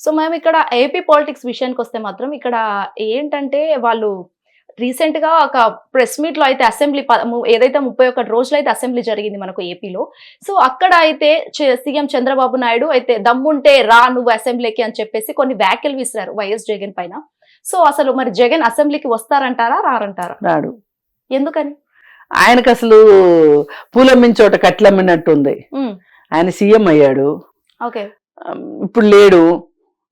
So మేము ఇక్కడ AP politics విషయానికి వస్తే మాత్రం ఇక్కడ ఏంటంటే వాళ్ళు రీసెంట్గా ఒక ప్రెస్ మీట్లో అయితే అసెంబ్లీ ఏదైతే ముప్పై ఒకటి రోజులు అయితే అసెంబ్లీ జరిగింది మనకు ఏపీలో సో అక్కడ అయితే సీఎం చంద్రబాబు నాయుడు అయితే దమ్ముంటే రా నువ్వు అసెంబ్లీకి అని చెప్పేసి కొన్ని వ్యాఖ్యలు విసిరారు వైఎస్ జగన్ పైన. సో అసలు మరి జగన్ అసెంబ్లీకి వస్తారంటారా రారంటారా? రాడు. ఎందుకని? ఆయనకు అసలు పూలమ్మిన చోట కట్లమ్మినట్టు ఉంది ఉమ్, ఆయన సీఎం అయ్యాడు. ఇప్పుడు లేడు.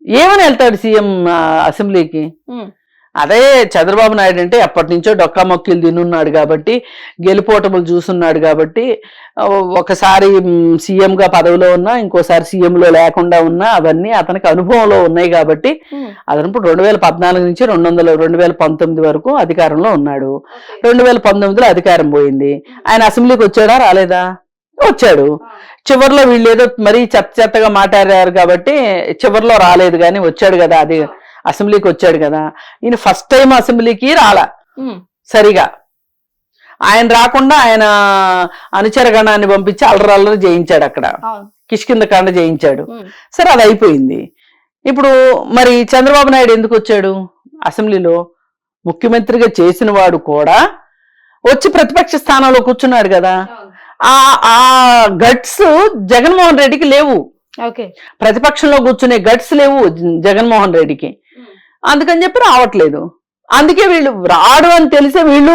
ఏమని వెళ్తాడు సీఎం అసెంబ్లీకి? అదే చంద్రబాబు నాయుడు అంటే ఎప్పటి నుంచో డొక్కా మొక్కలు తినున్నాడు కాబట్టి గెలుపోటములు చూస్తున్నాడు కాబట్టి ఒకసారి మ్, CM గా పదవిలో ఉన్నా ఇంకోసారి CM లో లేకుండా ఉన్నా అవన్నీ అతనికి అనుభవంలో ఉన్నాయి కాబట్టి అతను ఇప్పుడు రెండు వేల పద్నాలుగు నుంచి రెండు వందల రెండు వేల పంతొమ్మిది వరకు అధికారంలో ఉన్నాడు. రెండు వేల పంతొమ్మిదిలో అధికారం పోయింది. ఆయన అసెంబ్లీకి వచ్చాడా రాలేదా? వచ్చాడు. చివరిలో వీళ్ళు ఏదో మరీ చెత్త చెత్తగా మాట్లాడారు కాబట్టి చివరిలో రాలేదు కానీ వచ్చాడు కదా అది అసెంబ్లీకి వచ్చాడు కదా. ఈయన ఫస్ట్ టైం అసెంబ్లీకి రాలా. సరిగా. ఆయన రాకుండా ఆయన అనుచరగణాన్ని పంపించి అల్లరల్లరి చేయించాడు అక్కడ. కిష్కింద కాండ చేయించాడు. సరే అది అయిపోయింది. ఇప్పుడు మరి చంద్రబాబు నాయుడు ఎందుకు వచ్చాడు? అసెంబ్లీలో ముఖ్యమంత్రిగా చేసిన వాడు కూడా వచ్చి ప్రతిపక్ష స్థానంలో కూర్చున్నాడు కదా. ఆ ఆ గట్స్ జగన్మోహన్ రెడ్డికి లేవు. ఓకే. ప్రతిపక్షంలో కూర్చునే గట్స్ లేవు జగన్మోహన్ రెడ్డికి. అందుకని చెప్పి రావట్లేదు. అందుకే వీళ్ళు రాడు అని తెలిసే వీళ్ళు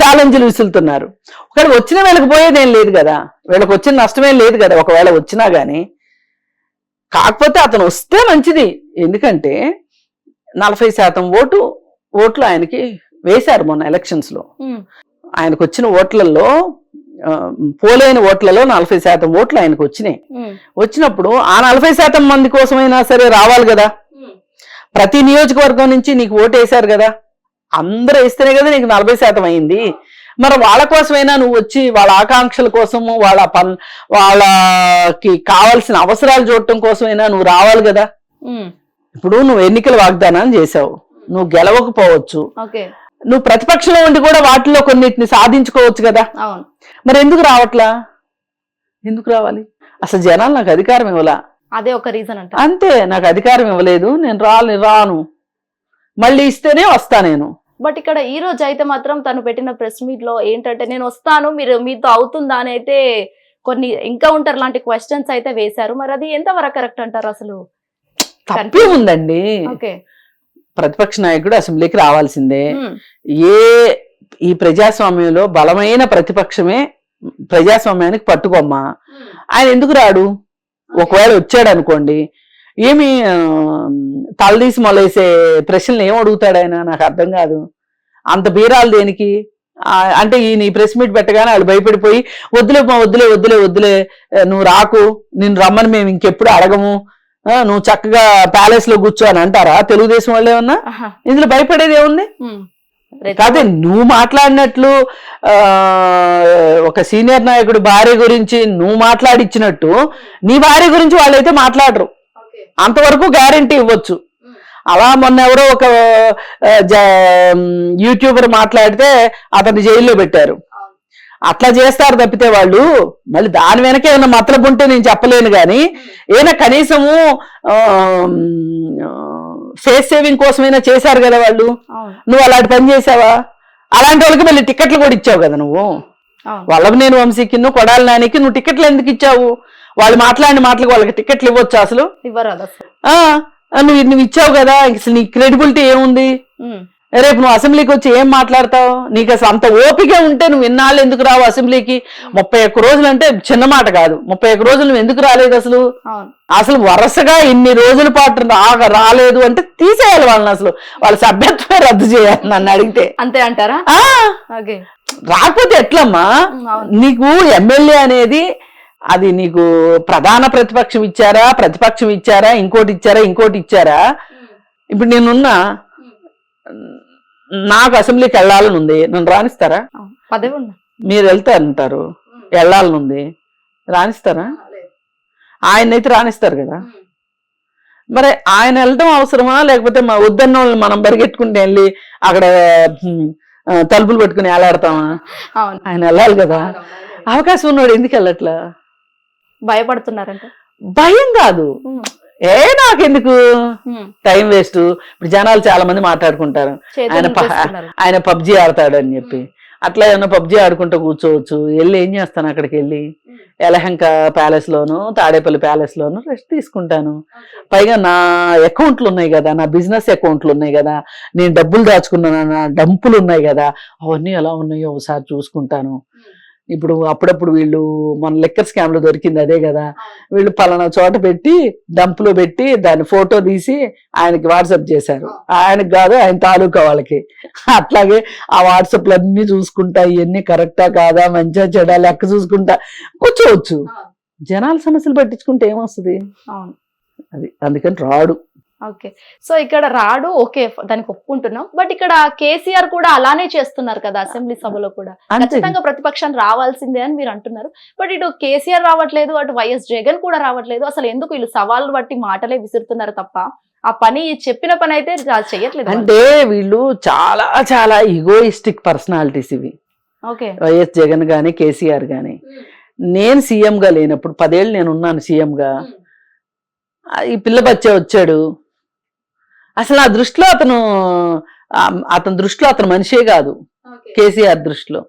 ఛాలెంజ్లు విసులుతున్నారు. ఒకవేళ వచ్చిన వీళ్ళకి పోయేదేం లేదు కదా. వీళ్ళకి వచ్చిన నష్టమేం లేదు కదా. ఒకవేళ వచ్చినా గానీ. కాకపోతే అతను వస్తే మంచిది. ఎందుకంటే నలభై శాతం ఓటు ఓట్లు ఆయనకి వేశారు మొన్న ఎలక్షన్స్లో ఉమ్, ఆయనకు వచ్చిన ఓట్లలో పోలైన ఓట్లలో నలభై శాతం ఓట్లు ఆయనకు వచ్చినాయి. వచ్చినప్పుడు ఆ నలభై శాతం మంది కోసమైనా సరే రావాలి కదా? ప్రతి నియోజకవర్గం నుంచి నీకు ఓటు వేశారు కదా? అందరూ వేస్తేనే కదా నీకు నలభై శాతం అయింది. మరి వాళ్ళ కోసమైనా నువ్వు వచ్చి వాళ్ళ ఆకాంక్షల కోసము వాళ్ళ పన్ వాళ్ళకి కావాల్సిన అవసరాలు చూడటం కోసమైనా నువ్వు రావాలి కదా? ఇప్పుడు నువ్వు ఎన్నికల వాగ్దానాన్ని చేశావు నువ్వు గెలవకపోవచ్చు. నువ్వు ప్రతిపక్షంలో ఉండి కూడా వాటిలో కొన్నిటిని సాధించుకోవచ్చు కదా. అవును. మరి ఎందుకు రావట్లా? ఎందుకు రావాలి? అసలు జనాలు నాకు అధికారం ఇవ్వలా? అదే ఒక రీజన్ అంట. అంతే నాకు అధికారం ఇవ్వలేదు నేను రాను రాను. మళ్ళీ ఇస్తేనే వస్తా నేను. బట్ ఇక్కడ ఈ రోజు అయితే మాత్రం తను పెట్టిన ప్రెస్ మీట్లో ఏంటంటే నేను వస్తాను మీరు మీతో అవుతుందా అని అయితే కొన్ని ఇంకా ఉంటారు లాంటి క్వశ్చన్స్ అయితే వేశారు. మరి అది ఎంతవరకు కరెక్ట్ అంటారు అసలు? తప్పే ఉందండి. ఓకే ప్రతిపక్ష నాయకుడు అసెంబ్లీకి రావాల్సిందే. ఏ ఈ ప్రజాస్వామ్యంలో బలమైన ప్రతిపక్షమే ప్రజాస్వామ్యానికి పట్టుకోమ్మ. ఆయన ఎందుకు రాడు? ఒకవేళ వచ్చాడు అనుకోండి ఏమి తలదీసి మొలేసే ప్రశ్నలు ఏం అడుగుతాడు ఆయన? నాకు అర్థం కాదు. అంత బీరాలు దేనికి? అంటే ఈయన ఈ ప్రెస్ మీట్ పెట్టగానే వాళ్ళు భయపడిపోయి వద్దులే వద్దులే వద్దులే వద్దులే నువ్వు రాకు నిన్ను రమ్మని మేము ఇంకెప్పుడు అడగము. నువ్వు చక్కగా ప్యాలెస్లో కూర్చో అని అంటారా? తెలుగుదేశం వాళ్ళు ఏమన్నా? ఇందులో భయపడేది ఏముంది? కాదే నువ్వు మాట్లాడినట్లు ఒక సీనియర్ నాయకుడు భార్య గురించి నువ్వు మాట్లాడిచ్చినట్టు నీ భార్య గురించి వాళ్ళైతే మాట్లాడరు. అంతవరకు గ్యారంటీ ఇవ్వచ్చు. అలా మొన్న ఎవరో ఒక యూట్యూబర్ మాట్లాడితే అతన్ని జైల్లో పెట్టారు. అట్లా చేస్తారు తప్పితే వాళ్ళు మళ్ళీ దాని వెనక ఏమైనా మతలబు ఉంటే నేను చెప్పలేను కానీ ఏమైనా కనీసము ఫేస్ సేవింగ్ కోసమైనా చేశారు కదా వాళ్ళు? నువ్వు అలాంటి పని చేసావా అలాంటి వాళ్ళకి మళ్ళీ టికెట్లు కూడా ఇచ్చావు కదా నువ్వు? వల్లభ నేను వంశీకి నువ్వు కొడాలి నానికి నువ్వు టికెట్లు ఎందుకు ఇచ్చావు? వాళ్ళు మాట్లాడిన మాటలకు వాళ్ళకి టికెట్లు ఇవ్వచ్చు అసలు? ఇవ్వరు నువ్వు నువ్వు ఇచ్చావు కదా అసలు నీ క్రెడిబిలిటీ ఏముంది? రేపు నువ్వు అసెంబ్లీకి వచ్చి ఏం మాట్లాడతావు? నీకు అసలు అంత ఓపిక ఉంటే నువ్వు ఇన్నాళ్ళు ఎందుకు రావు అసెంబ్లీకి? ముప్పై ఒక్క రోజులు అంటే చిన్న మాట కాదు. ముప్పై ఒక్క రోజులు నువ్వు ఎందుకు రాలేదు అసలు? అసలు వరుసగా ఇన్ని రోజుల పాటు రాగా రాలేదు అంటే తీసేయాలి వాళ్ళని అసలు. వాళ్ళ సభ్యత్వమే రద్దు చేయాలి నన్ను అడిగితే. అంతే అంటారా? రాకపోతే ఎట్లమ్మా? నీకు ఎమ్మెల్యే అనేది అది నీకు ప్రధాన ప్రతిపక్షం ఇచ్చారా? ప్రతిపక్షం ఇచ్చారా? ఇంకోటి ఇచ్చారా? ఇంకోటి ఇచ్చారా? ఇప్పుడు నేనున్నా నాకు అసెంబ్లీకి వెళ్ళాలని ఉంది నన్ను రాణిస్తారా. పదవి ఉన్నా మీరు వెళ్తారంటారు వెళ్ళాలని ఉంది రాణిస్తారా ఆయన అయితే రాణిస్తారు కదా. మరి ఆయన వెళ్ళడం అవసరమా? లేకపోతే మా వద్దన్న వాళ్ళని మనం పరిగెట్టుకుంటే వెళ్ళి అక్కడ తలుపులు పెట్టుకుని వేలాడతామా అవును. ఆయన వెళ్ళాలి కదా. అవకాశం ఉన్నాడు ఎందుకు వెళ్ళట్లా? భయపడుతున్నారంట. భయం కాదు. ఏ నాకెందుకు. Time waste. ఇప్పుడు జనాలు చాలా మంది మాట్లాడుకుంటారు ఆయన. ఆయన పబ్జి ఆడతాడు అని చెప్పి అట్లా ఏమన్నా పబ్జి ఆడుకుంటూ కూర్చోవచ్చు. వెళ్ళి ఏం చేస్తాను అక్కడికి వెళ్ళి యలహంక ప్యాలెస్ లోను తాడేపల్లి ప్యాలెస్ లోను రెస్ట్ తీసుకుంటాను. పైగా నా అకౌంట్లు ఉన్నాయి కదా నా బిజినెస్ అకౌంట్లు ఉన్నాయి కదా నేను డబ్బులు దాచుకున్నాను నా డంపులు ఉన్నాయి కదా అవన్నీ ఎలా ఉన్నాయో ఒకసారి చూసుకుంటాను. ఇప్పుడు అప్పుడప్పుడు వీళ్ళు మన లెక్కర్ స్కామ్లో దొరికింది అదే కదా. వీళ్ళు పలానా చోట పెట్టి డంపులో పెట్టి దాని ఫోటో తీసి ఆయనకి వాట్సాప్ చేశారు. ఆయనకి కాదు ఆయన తాలూకా వాళ్ళకి. అట్లాగే ఆ వాట్సాప్లు అన్ని చూసుకుంటా ఇవన్నీ కరెక్టా కాదా మంచిగా చెడా లెక్క చూసుకుంటా కూర్చోవచ్చు. జనాల సమస్యలు పట్టించుకుంటే ఏమొస్తుంది? అది అందుకని రాడు. ఓకే. సో ఇక్కడ రాడు ఓకే దానికి ఒప్పుకుంటున్నాం. బట్ ఇక్కడ కేసీఆర్ కూడా అలానే చేస్తున్నారు కదా అసెంబ్లీ సభలో కూడా. ఖచ్చితంగా ప్రతిపక్షం రావాల్సిందే అని మీరు అంటున్నారు. బట్ ఇటు కేసీఆర్ రావట్లేదు అటు వైఎస్ జగన్ కూడా రావట్లేదు. అసలు ఎందుకు వీళ్ళు సవాళ్ళు బట్టి మాటలే విసురుతున్నారు తప్ప? ఆ పని చెప్పిన పని అయితే వాళ్ళు. అంటే వీళ్ళు చాలా చాలా ఈగోయిస్టిక్ పర్సనాలిటీస్ ఇవి. ఓకే. వైఎస్ జగన్ గాని కేసీఆర్ గాని. నేను సీఎం గా లేనప్పుడు పదేళ్ళు నేను ఉన్నాను సీఎం గా ఆ, ఈ పిల్ల బచ్చా వచ్చాడు. అసలు నా దృష్టిలో అతను ఆ, అతని దృష్టిలో అతను మనిషే కాదు. కేసీఆర్ దృష్టిలో.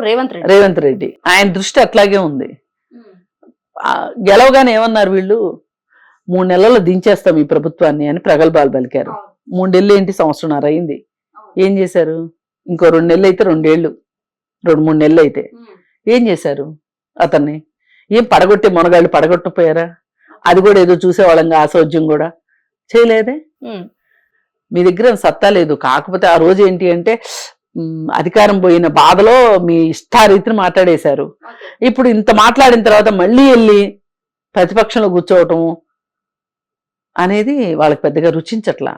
రేవంత్ రెడ్డి. రేవంత్ రెడ్డి. ఆయన దృష్టి అట్లాగే ఉంది. ఆ, గెలవగానే ఏమన్నారు వీళ్ళు? మూడు నెలల్లో దించేస్తాం ఈ ప్రభుత్వాన్ని అని ప్రగల్భాలు పలికారు. మూడు నెలలు ఏంటి? సంవత్సరంన్నర అయింది. ఏం చేశారు? ఇంకో రెండు నెలలు అయితే రెండేళ్ళు. రెండు మూడు నెలలు అయితే ఏం చేశారు అతన్ని? ఏం పడగొట్టి మునగాళ్ళు పడగొట్టపోయారా? అది కూడా ఏదో చూసేవాళ్ళంగా ఆసౌజ్యం కూడా. చేయలేదే. మీ దగ్గర సత్తా లేదు. కాకపోతే ఆ రోజు ఏంటి అంటే అధికారం పోయిన బాధలో మీ ఇష్టారీతిని మాట్లాడేశారు. ఇప్పుడు ఇంత మాట్లాడిన తర్వాత మళ్ళీ వెళ్ళి ప్రతిపక్షంలో కూర్చోవటం అనేది వాళ్ళకి పెద్దగా రుచించట్లా.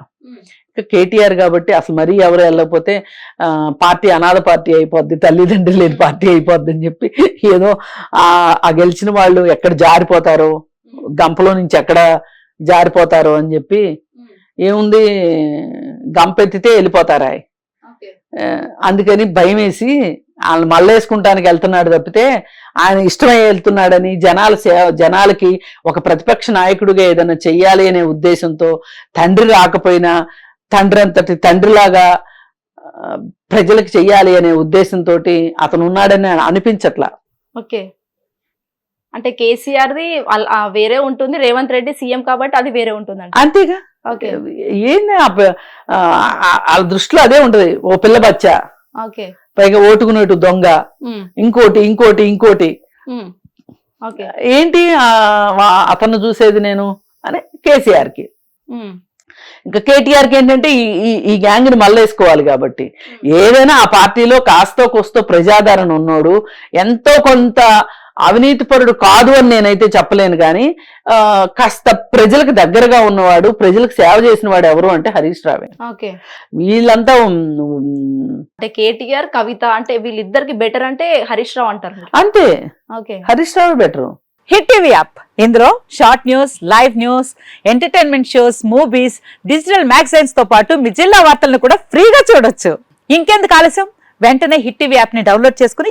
ఇక కేటీఆర్ కాబట్టి అసలు మరీ ఎవరు వెళ్ళకపోతే పార్టీ అనాథ పార్టీ అయిపోద్ది తల్లిదండ్రులు లేని పార్టీ అయిపోద్ది అని చెప్పి ఏదో ఆ గెలిచిన వాళ్ళు ఎక్కడ జారిపోతారో గంపలో నుంచి ఎక్కడ జారిపోతారో అని చెప్పి ఏముంది? గంపెత్తితే వెళ్ళిపోతారా అందుకని భయం వేసి ఆయన మళ్ళేసుకుంటానికి వెళ్తున్నాడు తప్పితే ఆయన ఇష్టమై వెళ్తున్నాడని జనాల సేవ జనాలకి ఒక ప్రతిపక్ష నాయకుడిగా ఏదైనా చెయ్యాలి అనే ఉద్దేశంతో తండ్రి రాకపోయినా తండ్రి అంతటి తండ్రిలాగా ప్రజలకు చెయ్యాలి అనే ఉద్దేశంతో అతను ఉన్నాడని అనిపించట్లా. ఓకే. అంటే కేసీఆర్ ది అల్- ఆ వేరే ఉంటుంది రేవంత్ రెడ్డి సీఎం కాబట్టి అది వేరే ఉంటుంది అంతేగా? ఓకే. ఏంది వాళ్ళ దృష్టిలో అదే ఉంటది ఓ పిల్ల బచ్చ ఓకే. పైగా ఓటుకునేటు దొంగ ఇంకోటి ఇంకోటి ఇంకోటి. ఏంటి అతను చూసేది నేను? అని కేసీఆర్కి ఇంకా కేటీఆర్కి ఏంటంటే ఈ ఈ- ఈ గ్యాంగ్ని మళ్ళేసుకోవాలి కాబట్టి. ఏదైనా ఆ పార్టీలో కాస్తో కోస్తో ప్రజాదరణ ఉన్నోడు ఎంతో కొంత అవినీతిపరుడు కాదు అని నేనైతే చెప్పలేను కానీ కాస్త ప్రజలకు దగ్గరగా ఉన్నవాడు ప్రజలకు సేవ చేసిన వాడు ఎవరు అంటే హరీష్ రావే. ఓకే. వీళ్ళంతా అంటే కేటీఆర్ కవిత అంటే వీళ్ళిద్దరికి బెటర్ అంటే హరీష్ రావు అంటారు. అంతే. Okay. Harish Rao better Hit TV app. ఇందులో short news live news entertainment shows movies digital మ్యాగజైన్స్తో పాటు మీ జిల్లా వార్తలను కూడా ఫ్రీగా చూడొచ్చు. ఇంకెందుకు ఆలస్యం? వెంటనే హిట్ టీవీ యాప్ని డౌన్లోడ్ చేసుకుని